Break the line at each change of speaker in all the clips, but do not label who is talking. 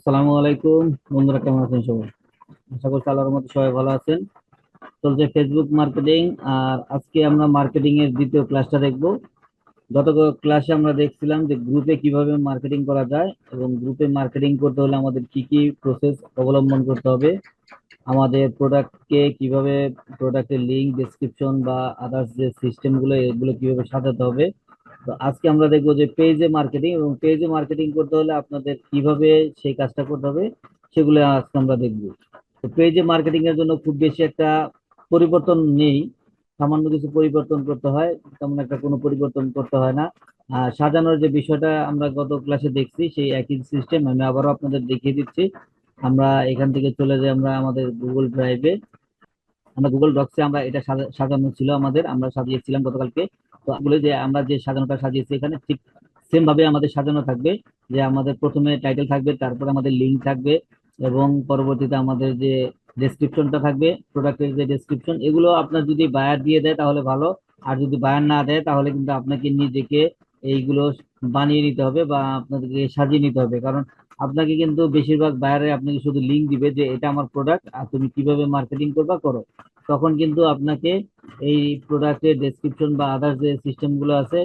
আসসালামু আলাইকুম। বন্ধুরা, কেমন আছেন সবাই? আশা করছি আল্লাহর মতো সবাই ভালো আছেন। চলছে ফেসবুক মার্কেটিং আর আজকে আমরা মার্কেটিং এর দ্বিতীয় ক্লাসটা দেখব। গত ক্লাসে আমরা দেখছিলাম যে গ্রুপে কীভাবে মার্কেটিং করা যায় এবং গ্রুপে মার্কেটিং করতে হলে আমাদের কি কি প্রসেস অবলম্বন করতে হবে, আমাদের প্রোডাক্টকে কীভাবে প্রোডাক্টের লিঙ্ক ডেসক্রিপশন বা আদার্স যে সিস্টেমগুলো এগুলো কীভাবে সাজাতে হবে তো আজকে আমরা দেখব যে পেজে মার্কেটিং এবং পেজে মার্কেটিং করতে হলে আপনাদের কীভাবে সেই কাজটা করতে হবে, সেগুলো আজকে আমরা দেখব। তো পেজে মার্কেটিং এর জন্য খুব বেশি একটা পরিবর্তন নেই। সামান্য কিছু পরিবর্তন করতে হয়, তেমন একটা কোনো পরিবর্তন করতে হয় না। সাজানোর যে বিষয়টা আমরা গত ক্লাসে দেখছি, সেই একই সিস্টেম আমি আবারও আপনাদের দেখিয়ে দিচ্ছি। আমরা এখান থেকে চলে যাই আমরা আমাদের গুগল ড্রাইভে আমরা গুগল ডক্সে আমরা এটা সাজা- সাজানো ছিল আমাদের, আমরা সাজিয়েছিলাম গতকালকে। বলে যে আমরা যে সাজানোটা সাজিয়েছি এখানে ঠিক সেম ভাবে আমাদের সাজানো থাকবে, যে আমাদের প্রথমে টাইটেল থাকবে, তারপর আমাদের লিঙ্ক থাকবে এবং পরবর্তীতে আমাদের যে ডেসক্রিপশনটা থাকবে প্রোডাক্টের যে ডেসক্রিপশন এগুলো আপনার যদি বায়ার দিয়ে দেয় তাহলে ভালো, আর যদি বায়ার না দেয় তাহলে কিন্তু আপনাকে নিজেকে এইগুলো বানিয়ে নিতে হবে বা আপনাদেরকে সাজিয়ে নিতে হবে। কারণ আপনাকে কিন্তু বেশিরভাগ বাইরে আপনাকে শুধু লিঙ্ক দিবে যে এটা আমার প্রোডাক্ট আর তুমি কীভাবে মার্কেটিং করবা, করো। তখন কিন্তু আপনাকে এই প্রোডাক্টের ডেসক্রিপশন বা আদার্স যে সিস্টেমগুলো আছে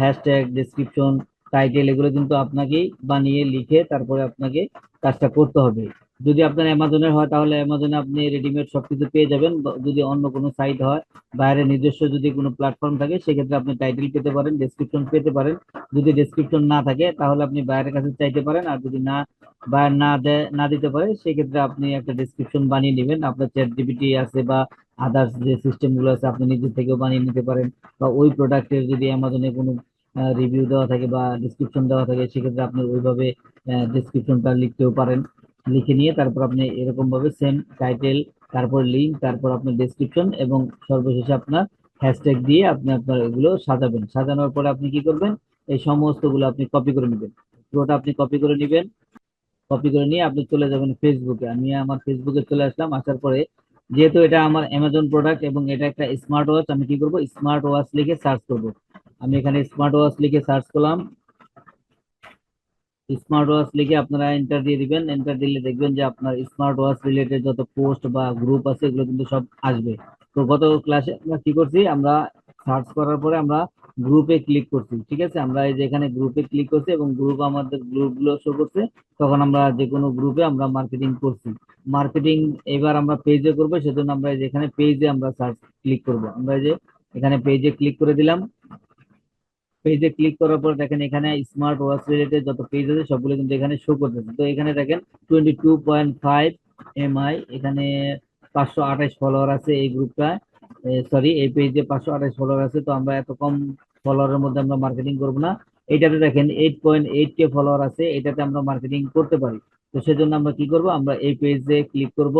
হ্যাশট্যাগ ডেসক্রিপশন টাইটেল এগুলো কিন্তু আপনাকেই বানিয়ে লিখে তারপরে আপনাকে কাজটা করতে হবে। যদি আপনার অ্যামাজনের হয়, তাহলে অ্যামাজনে আপনি রেডিমেড সবকিছু পেয়ে যাবেন। যদি অন্য কোনো সাইট হয়, বাইরে নিজস্ব যদি কোনো প্ল্যাটফর্ম থাকে, সেক্ষেত্রে আপনি টাইটেল পেতে পারেন ডেসক্রিপশন পেতে পারেন। যদি ডেসক্রিপশন না থাকে, তাহলে আপনি বাইরের কাছে চাইতে পারেন। আর যদি না বায়ার না দেয় না দিতে পারে, সেক্ষেত্রে আপনি একটা ডেসক্রিপশন বানিয়ে নেবেন। আপনার চ্যাট জিপিটি আছে বা আদার্স যে সিস্টেমগুলো আছে, আপনি নিজে থেকেও বানিয়ে নিতে পারেন। বা ওই প্রোডাক্টের যদি অ্যামাজনে কোনো রিভিউ দেওয়া থাকে বা ডিসক্রিপশন দেওয়া থাকে, সেক্ষেত্রে আপনি ওইভাবে ডিসক্রিপশনটা লিখতেও পারেন। লিখে নিয়ে তারপর আপনি এরকম ভাবে সেম টাইটেল তারপর লিঙ্ক তারপর আপনার ডেসক্রিপশন এবং সর্বশেষে আপনার হ্যাশট্যাগ দিয়ে আপনি আপনার এগুলো সাজাবেন। সাজানোর পরে আপনি কি করবেন? এই সমস্তগুলো আপনি কপি করে নেবেন। পুরোটা আপনি কপি করে নেবেন। কপি করে নিয়ে আপনি চলে যাবেন ফেসবুকে আমি আমার ফেসবুকে চলে আসলাম। আসার পরে যেহেতু এটা আমার অ্যামাজন প্রোডাক্ট এবং এটা একটা স্মার্ট ওয়াচ আমি কি করব? স্মার্ট ওয়াচ লিখে সার্চ করব। আমি এখানে স্মার্ট ওয়াচ লিখে সার্চ করলাম। স্মার্ট ওয়াচ লিখে আপনারা এন্টার দিয়ে দিবেন। এন্টার দিলে দেখবেন যে আপনার স্মার্ট ওয়াচ রিলেটেড যত পোস্ট বা গ্রুপ আছে, এগুলো কিন্তু সব আসবে। তো গত ক্লাসে আমরা কি করছি? আমরা সার্চ করার পরে আমরা গ্রুপে ক্লিক করছি, ঠিক আছে? আমরা এই যে এখানে গ্রুপে ক্লিক করছি এবং গ্রুপ আমাদের গ্রুপগুলো শো করছে, তখন আমরা যে কোনো গ্রুপে আমরা মার্কেটিং করছি। মার্কেটিং এবার আমরা পেজে করব, সেজন্য আমরা এই যে এখানে পেজে আমরা সার্চ ক্লিক করব। আমরা এই যে এখানে পেজে ক্লিক করে দিলাম। পেজে ক্লিক করার পর দেখেন এখানে স্মার্ট ওয়াচ রিলেটেড যত পেজ আছে সবগুলো কিন্তু এখানে শো করতেছে। তো এখানে দেখেন twenty two point five MI এখানে পাঁচশো আঠাশ ফলোয়ার আছে এই গ্রুপটায় সরি এই পেজে পাঁচশো আঠাশ ফলোয়ার আছে, তো আমরা এত কম ফলোয়ারের মধ্যে আমরা মার্কেটিং করব না। এটাতে দেখেন eight point eight K follower আছে, এটাতে আমরা মার্কেটিং করতে পারি। তো সেজন্য আমরা কি করব, আমরা এই পেজে ক্লিক করব।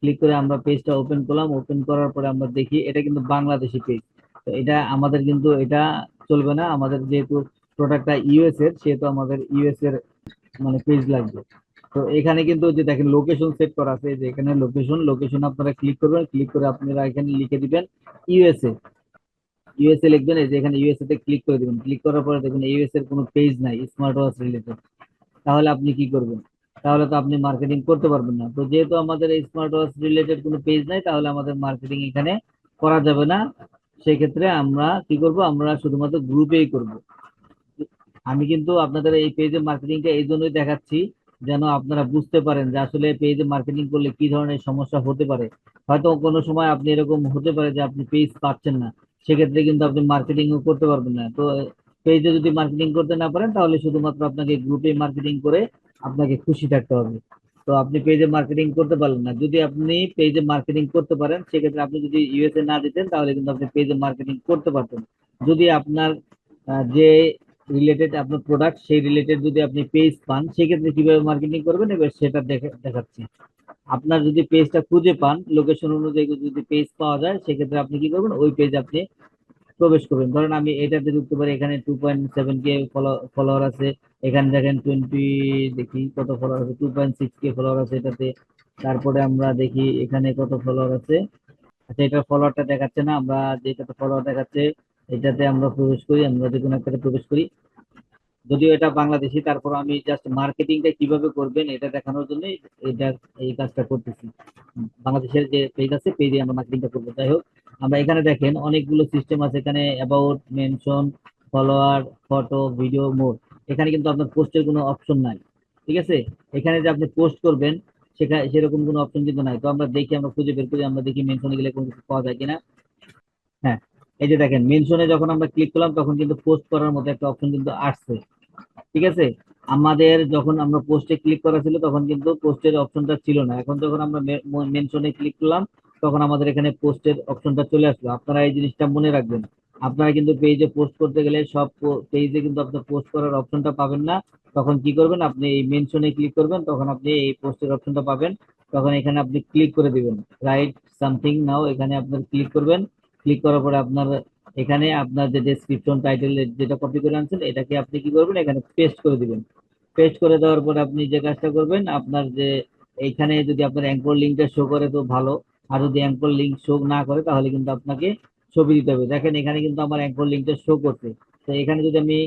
ক্লিক করে আমরা পেজটা ওপেন করলাম। ওপেন করার পরে আমরা দেখি এটা কিন্তু বাংলাদেশি পেজ তো এটা আমাদের কিন্তু এটা চলবে না। আমাদের যেহেতু প্রোডাক্টটা ইউএস এর, সেহেতু আমাদের ইউএস এর মানে পেজ লাগবে। তো এখানে কিন্তু যে দেখেন লোকেশন সেট করা আছে যে এখানে লোকেশন লোকেশন আপনারা ক্লিক করবেন ক্লিক করে আপনারা এখানে লিখে দিবেন ইউএসএ ইউএসএ লিখবেন, এই যে এখানে ইউএসএ তে ক্লিক করে দিবেন। ক্লিক করার পরে দেখবেন ইউএস এর কোনো পেজ নাই স্মার্ট ওয়াচ রিলেটেড তাহলে আপনি কি করবেন? তাহলে তো আপনি মার্কেটিং করতে পারবেন না। তো যেহেতু আমাদের স্মার্ট ওয়াচ রিলেটেড কোনো পেজ নাই, তাহলে আমাদের মার্কেটিং এখানে করা যাবে না। সেক্ষেত্রে আমরা কি করব? আমরা শুধুমাত্র গ্রুপেই করব। আমি কিন্তু আপনাদের এই পেজে মার্কেটিংটা এই জন্যই দেখাচ্ছি, যেন আপনারা বুঝতে পারেন যে আসলে পেজে মার্কেটিং করলে কি ধরনের সমস্যা হতে পারে। হয়তো কোনো সময় আপনি এরকম হতে পারে যে আপনি পেজ পাচ্ছেন না। সেক্ষেত্রে কিন্তু আপনি মার্কেটিংও করতে পারবেন না। তো পেজে যদি মার্কেটিং করতে না পারেন, তাহলে শুধুমাত্র আপনাকে গ্রুপে মার্কেটিং করে আপনাকে খুশি থাকতে হবে। তো আপনি পেজে মার্কেটিং করতে পারলেন না। যদি আপনি পেজে মার্কেটিং করতে পারেন, সেক্ষেত্রে আপনি যদি ইউএসএ না দিতেন, তাহলে কিন্তু আপনি পেজে মার্কেটিং করতে পারতেন। যদি আপনার যে রিলেটেড আপনার প্রোডাক্ট সেই রিলেটেড যদি আপনি পেজ পান, সেক্ষেত্রে কীভাবে মার্কেটিং করবেন? এবার সেটা দেখে- দেখাচ্ছি। আপনার যদি পেজটা খুঁজে পান লোকেশন অনুযায়ী যদি পেজ পাওয়া যায়, সেক্ষেত্রে আপনি কি করবেন? ওই পেজ আপনি প্রবেশ করবেন। ধরেন আমি এটাতে ঢুকতে পারি, এখানে two point seven K follower আছে। এখানে দেখেন টোয়েন্টি দেখি কত ফলোয়ার আছে two point six K follower আছে এটাতে। তারপরে আমরা দেখি এখানে কত ফলোয়ার আছে। আচ্ছা এটা ফলোয়ারটা দেখাচ্ছে না, আমরা যেটাতে ফলোয়ার দেখাচ্ছে, এটাতে আমরা প্রবেশ করি, আমরা যে কোনো একটাতে প্রবেশ করি। যদিও এটা বাংলাদেশি, তারপর আমি জাস্ট মার্কেটিংটা কীভাবে করবেন এটা দেখানোর জন্য এটা এই কাজটা করতেছি। বাংলাদেশের যে পেজ আছে পেজে আমরা মার্কেটিংটা করব। যাই হোক, আমরা এখানে দেখেন অনেকগুলো সিস্টেম আছে এখানে about mention follower photo video mode এখানে কিন্তু আপনার পোস্টের কোনো অপশন নাই, ঠিক আছে? এখানে যে আপনি পোস্ট করবেন সেখানে সেরকম কোনো অপশন কিন্তু নাই। তো আমরা দেখি, আমরা খুঁজে বের করি, আমরা দেখি মেনশনে গেলে কোনো কিছু পাওয়া যায় কিনা। হ্যাঁ এই যে দেখেন মেনশনে যখন আমরা ক্লিক করলাম, তখন কিন্তু পোস্ট করার মতো একটা অপশন কিন্তু আসছে। ঠিক আছে? আমাদের যখন আমরা পোস্টে ক্লিক করা ছিল, তখন কিন্তু পোস্টের অপশনটা ছিল না। এখন যখন আমরা মেনশনে ক্লিক করলাম, তখন আমাদের এখানে পোস্টের অপশনটা চলে আসলো। আপনারা এই জিনিসটা মনে রাখবেন। আপনারা কিন্তু পেজে পোস্ট করতে গেলে সব পেজে কিন্তু আপনার পোস্ট করার অপশনটা পাবেন না। তখন কি করবেন? আপনি এই মেনশনে ক্লিক করবেন, তখন আপনি এই পোস্টের অপশনটা পাবেন। তখন এখানে আপনি ক্লিক করে দিবেন। রাইট সামথিং নাও এখানে আপনার ক্লিক করবেন। ক্লিক করার পরে আপনার এখানে আপনার যে ডেসক্রিপশন টাইটেল যেটা কপি করে আনছেন, এটাকে আপনি কি করবেন? এখানে পেস্ট করে দিবেন। পেস্ট করে দেওয়ার পরে আপনি যে কাজটা করবেন, আপনার যে এইখানে যদি আপনার অ্যাঙ্কর লিঙ্কটা শো করে তো ভালো। আর যদি অ্যাঙ্কর লিঙ্ক শো না করে, তাহলে কিন্তু আপনাকে ছবি দিতে হবে। দেখেন, এখানে কিন্তু আমার অ্যাঙ্কর লিঙ্কটা শো করছে। তো এখানে যদি আমি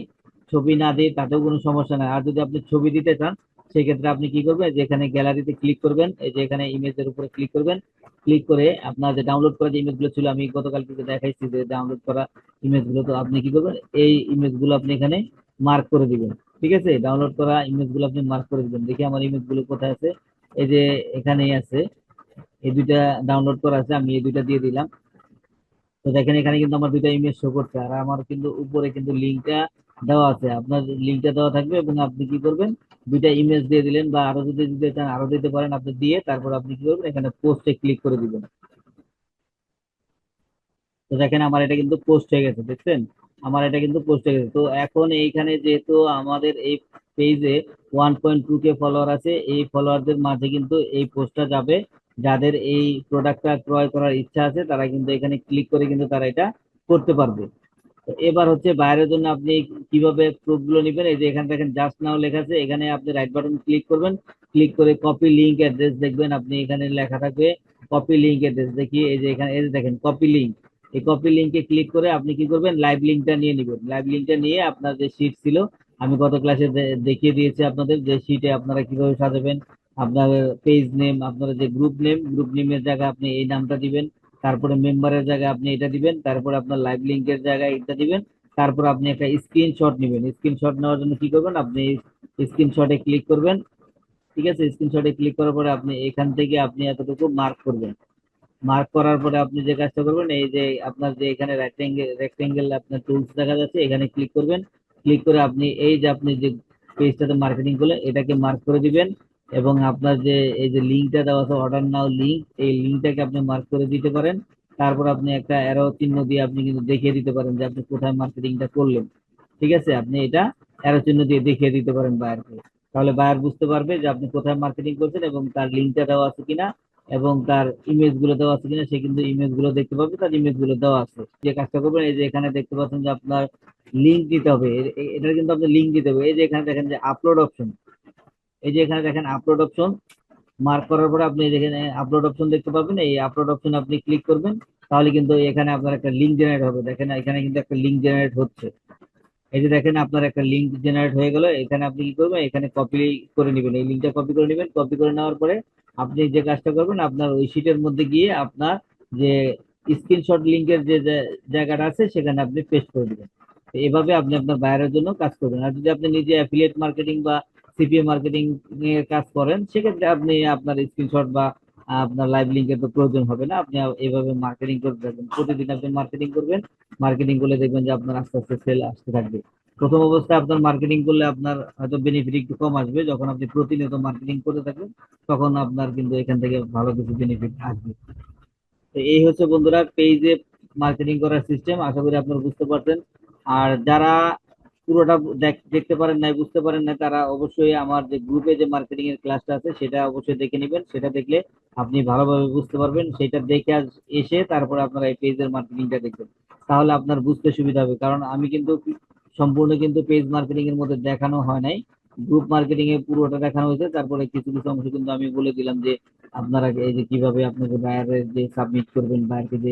ছবি না দিই, তাতেও কোনো সমস্যা নাই। আর যদি আপনি ছবি দিতে চান সেক্ষেত্রে আপনি কি করবেন? যে এখানে গ্যালারিতে ক্লিক করবেন, এই যে এখানে ইমেজের উপরে ক্লিক করবেন ক্লিক করে আপনার যে ডাউনলোড করা যে ইমেজগুলো ছিল, আমি গতকাল থেকে দেখাইছি যে ডাউনলোড করা ইমেজগুলো তো আপনি কি করবেন? এই ইমেজগুলো আপনি এখানে মার্ক করে দিবেন, ঠিক আছে? ডাউনলোড করা ইমেজগুলো আপনি মার্ক করে দিবেন। দেখি আমার ইমেজগুলো কোথায় আছে। এই যে এখানেই আছে। এই দুইটা ডাউনলোড করা আছে, আমি এই দুইটা দিয়ে দিলাম। তো দেখেন এখানে কিন্তু আমার দুইটা ইমেজ শো করছে, আর আমার কিন্তু উপরে কিন্তু লিঙ্কটা দেওয়া আছে। আপনার লিঙ্কটা দেওয়া থাকবে এবং আপনি কি করবেন? দুইটা ইমেজ দিয়ে দিলেন বা আরও যদি দিতে চান, আরও দিতে পারেন আপনি দিয়ে তারপর আপনি কি করবেন? এখানে পোস্টে ক্লিক করে দিবেন। তো দেখেন আমার এটা কিন্তু পোস্ট হয়ে গেছে, দেখছেন? আমার এটা কিন্তু পোস্ট হয়ে গেছে। তো এখন এইখানে যেহেতু আমাদের এই পেজে one point two K follower আছে, এই ফলোয়ারদের মাঝে কিন্তু এই পোস্টটা যাবে। যাদের এই প্রোডাক্টটা ক্রয় করার ইচ্ছা আছে, তারা কিন্তু এখানে ক্লিক করে কিন্তু তারা এটা করতে পারবে। এবার হচ্ছে বাইরের জন্য আপনি কীভাবে প্রুফগুলো নেবেন, এই যে এখানে দেখেন জাস্ট নাও লেখা আছে, এখানে আপনি রাইট বাটন ক্লিক করবেন ক্লিক করে কপি লিঙ্ক অ্যাড্রেস দেখবেন, আপনি এখানে লেখা থাকবে কপি লিঙ্ক অ্যাড্রেস দেখি, এই যে এখানে, এই যে দেখেন কপি লিঙ্ক এই কপি লিঙ্কে ক্লিক করে আপনি কি করবেন লাইভ লিঙ্কটা নিয়ে নেবেন। লাইভ লিঙ্কটা নিয়ে আপনার যে শিট ছিল, আমি গত ক্লাসে দেখিয়ে দিয়েছি আপনাদের যে শিটে আপনারা কীভাবে সাজাবেন, আপনার পেজ নেম আপনার যে গ্রুপ নেম গ্রুপ নেমের জায়গায় আপনি এই নামটা দিবেন, তারপরে মেম্বারের জায়গায় আপনি এটা দিবেন, তারপরে আপনার লাইভ লিঙ্কের জায়গায় এটা দিবেন তারপর আপনি একটা স্ক্রিনশট নেবেন। স্ক্রিনশট নেওয়ার জন্য কি করবেন? আপনি স্ক্রিনশটে ক্লিক করবেন। ঠিক আছে? স্ক্রিনশটে ক্লিক করার পরে আপনি এখান থেকে আপনি এতটুকু মার্ক করবেন। মার্ক করার পরে আপনি যে কাজটা করবেন, এই যে আপনার যে এখানে রেক্টেঙ্গেল রেক্টেঙ্গেল আপনার টুলস দেখা যাচ্ছে, এখানে ক্লিক করবেন। ক্লিক করে আপনি, এই যে আপনি যে পেজটাতে মার্কেটিং করলেন, এটাকে মার্ক করে দিবেন এবং আপনার যে, এই যে লিঙ্কটা দেওয়া আছে অর্ডার নাও লিঙ্ক এই লিঙ্কটাকে আপনি মার্ক করে দিতে পারেন। তারপর আপনি একটা অ্যারো চিহ্ন দিয়ে আপনি কিন্তু দেখিয়ে দিতে পারেন যে আপনি কোথায় মার্কেটিংটা করলেন। ঠিক আছে? আপনি এটা অ্যারো চিহ্ন দিয়ে দেখিয়ে দিতে পারেন বায়ারকে তাহলে বায়ার বুঝতে পারবে যে আপনি কোথায় মার্কেটিং করছেন এবং তার লিঙ্কটা দেওয়া আছে কিনা এবং তার ইমেজগুলো দেওয়া আছে কিনা, সে কিন্তু ইমেজগুলো দেখতে পাবে, তার ইমেজগুলো দেওয়া আছে। যে কাজটা করবেন, এই যে এখানে দেখতে পাচ্ছেন যে আপনার লিঙ্ক দিতে হবে। এটা কিন্তু আপনি লিঙ্ক দিতে হবে। এই যে এখানে দেখেন যে আপলোড অপশন এই যে এখানে দেখেন আপলোড অপশন মার্ক করার পরে আপনি যেখানে আপলোড অপশন দেখতে পাবেন। এই আপলোড অপশন আপনি ক্লিক করবেন। তাহলে কিন্তু এখানে আপনার একটা লিঙ্ক জেনারেট হবে। দেখেন, এখানে কিন্তু একটা লিঙ্ক জেনারেট হচ্ছে। এই যে দেখেন, আপনার একটা লিঙ্ক জেনারেট হয়ে গেল। এখানে আপনি কি করবেন? এখানে কপি করে নেবেন। এই লিঙ্কটা কপি করে নেবেন। কপি করে নেওয়ার পরে আপনি যে কাজটা করবেন, আপনার ওই শিটের মধ্যে গিয়ে আপনার যে স্ক্রিনশট লিঙ্কের যে জায়গাটা আছে, সেখানে আপনি পেস্ট করে দিবেন। এভাবে আপনি আপনার বাইরের জন্য কাজ করবেন। আর যদি আপনি নিজে অ্যাফিলিয়েট মার্কেটিং বা সিপিএ মার্কেটিং এর কাজ করেন, সেক্ষেত্রে আপনি আপনার স্ক্রিনশট বা আপনার লাইভ লিঙ্কের তো প্রয়োজন হবে না। আপনি এইভাবে মার্কেটিং করতে থাকবেন প্রতিদিন আপনি মার্কেটিং করবেন। মার্কেটিং করলে দেখবেন যে আপনার আস্তে আস্তে সেল আসতে থাকবে। প্রথম অবস্থায় আপনার মার্কেটিং করলে আপনার হয়তো বেনিফিট একটু কম আসবে। যখন আপনি প্রতিনিয়ত মার্কেটিং করতে থাকবেন, তখন আপনার কিন্তু এখান থেকে ভালো কিছু বেনিফিট আসবে। তো এই হচ্ছে বন্ধুরা পেজে মার্কেটিং করার সিস্টেম আশা করি আপনারা বুঝতে পারছেন। আর যারা পুরোটা দেখতে পারেন নাই, বুঝতে পারেন না তারা অবশ্যই আমার যে গ্রুপে যে মার্কেটিং এর ক্লাসটা আছে, সেটা অবশ্যই দেখে নেবেন। সেটা দেখলে আপনি ভালোভাবে বুঝতে পারবেন। সেটা দেখে এসে তারপরে আপনারা এই পেজের মার্কেটিংটা দেখবেন। তাহলে আপনার বুঝতে সুবিধা হবে। কারণ আমি কিন্তু সম্পূর্ণ কিন্তু পেজ মার্কেটিং এর মধ্যে দেখানো হয় নাই। গ্রুপ মার্কেটিং এ পুরোটা দেখানো হয়েছে। তারপরে কিছু কিছু অংশ কিন্তু আমি বলে দিলাম যে আপনারা এই যে কীভাবে আপনাকে বায়ারের যে সাবমিট করবেন বায়ারকে যে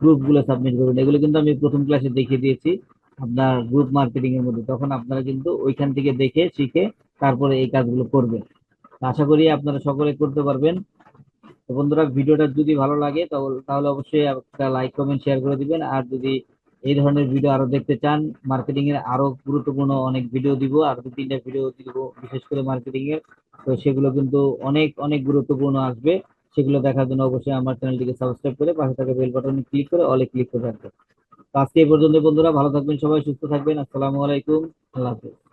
প্রুফগুলো সাবমিট করবেন, এগুলো কিন্তু আমি প্রথম ক্লাসে দেখিয়ে দিয়েছি। আপনার গ্রুপ মার্কেটিং এর মধ্যে, তখন আপনারা কিন্তু ওইখান থেকে দেখে, শিখে তারপরে এই কাজগুলো করবেন। আশা করি আপনারা সকলে করতে পারবেন। তো বন্ধুরা, ভিডিওটা যদি ভালো লাগে তাহলে অবশ্যই একটা লাইক কমেন্ট শেয়ার করে দিবেন। আর যদি এই ধরনের ভিডিও আরও দেখতে চান মার্কেটিং এর আরও গুরুত্বপূর্ণ অনেক ভিডিও দিব, আর দু তিনটা ভিডিও দিব, বিশেষ করে মার্কেটিং এর, তো সেগুলো কিন্তু অনেক অনেক গুরুত্বপূর্ণ আসবে। সেগুলো দেখার জন্য অবশ্যই আমার চ্যানেলটিকে সাবস্ক্রাইব করে পাশে থাকা বেল বাটনে ক্লিক করে অলে ক্লিক করে রাখবেন। আজকে এই পর্যন্ত বন্ধুরা ভালো থাকবেন সবাই সুস্থ থাকবেন আসসালামু আলাইকুম আল্লাহ হাফেজ।